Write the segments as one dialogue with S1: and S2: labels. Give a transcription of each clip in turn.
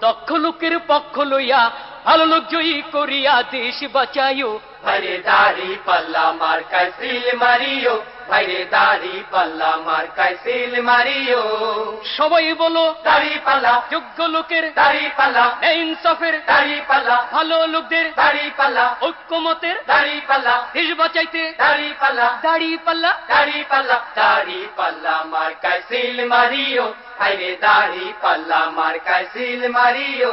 S1: দক্ষ লোকের পক্ষ লইয়া ভালো লোক জয়ী করিয়া দেশ বাঁচাইও।
S2: ভাইরে দাড়ি পাল্লা মার্কায় সিল মারিও। ভাইরে দাড়ি পাল্লা মার্কায় সিল মারিও।
S1: সবাই বলো
S2: দাড়ি পাল্লা।
S1: যোগ্য লোকের
S2: দাড়ি পাল্লা।
S1: ইনসাফের
S2: দাড়ি পাল্লা।
S1: ভালো লোকদের
S2: দাড়ি পাল্লা।
S1: ঐক্যমতের
S2: দাড়ি পাল্লা।
S1: দেশ বাঁচাইতে।
S2: দাড়ি পাল্লা।
S1: দাড়ি পাল্লা।
S2: দাড়ি পাল্লা। দাড়ি পাল্লা মার্কায় সিল মারিও। ভাইরে দাড়ি পাল্লা মার্কায় সিল মারিও।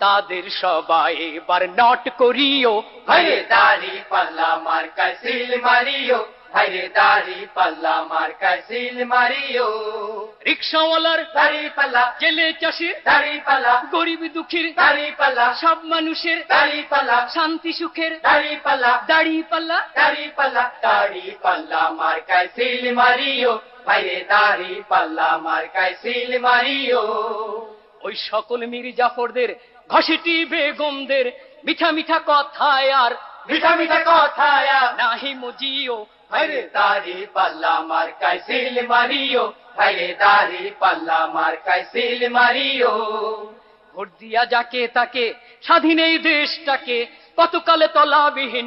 S1: তাদের সবাই এবার নট করিও।
S2: ভাইরে দাড়ি পাল্লা মার সিল মারিও। ভাইরে দাড়ি পাল্লা মার্কায় সিল মারিও।
S1: রিক্সাওয়ালার
S2: দাড়ি পাল্লা।
S1: জেলে চাষির
S2: দাড়ি পাল্লা।
S1: গরিব দুঃখীর
S2: দাড়ি পাল্লা।
S1: সব মানুষের
S2: দাড়ি পাল্লা।
S1: শান্তি সুখের
S2: দাড়ি পাল্লা।
S1: দাড়ি পাল্লা।
S2: দাড়ি পাল্লা। দাড়ি পাল্লা মার্কায় সিল মারিও। ভাইরে দাড়ি পাল্লা মার্কায় সিল মারিও।
S1: ওই সকল মীর জাফরদের ঘষেটি বেগমদের মিঠা মিঠা কথায় আর
S2: মিঠা মিঠা কথায়
S1: নাহি মুজিও।
S2: হরে তারি পাল্লা মার সিল মারিও। হরে তারি পাল্লা মার সিল মারিও।
S1: ভোট দিয়া যাকে তাকে স্বাধীন এই দেশটাকে কতকালে তলাবিহীন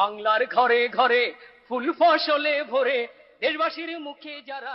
S1: বাংলার ঘরে ঘরে ফুল ফসলে ভরে দেশবাসীর মুখে যারা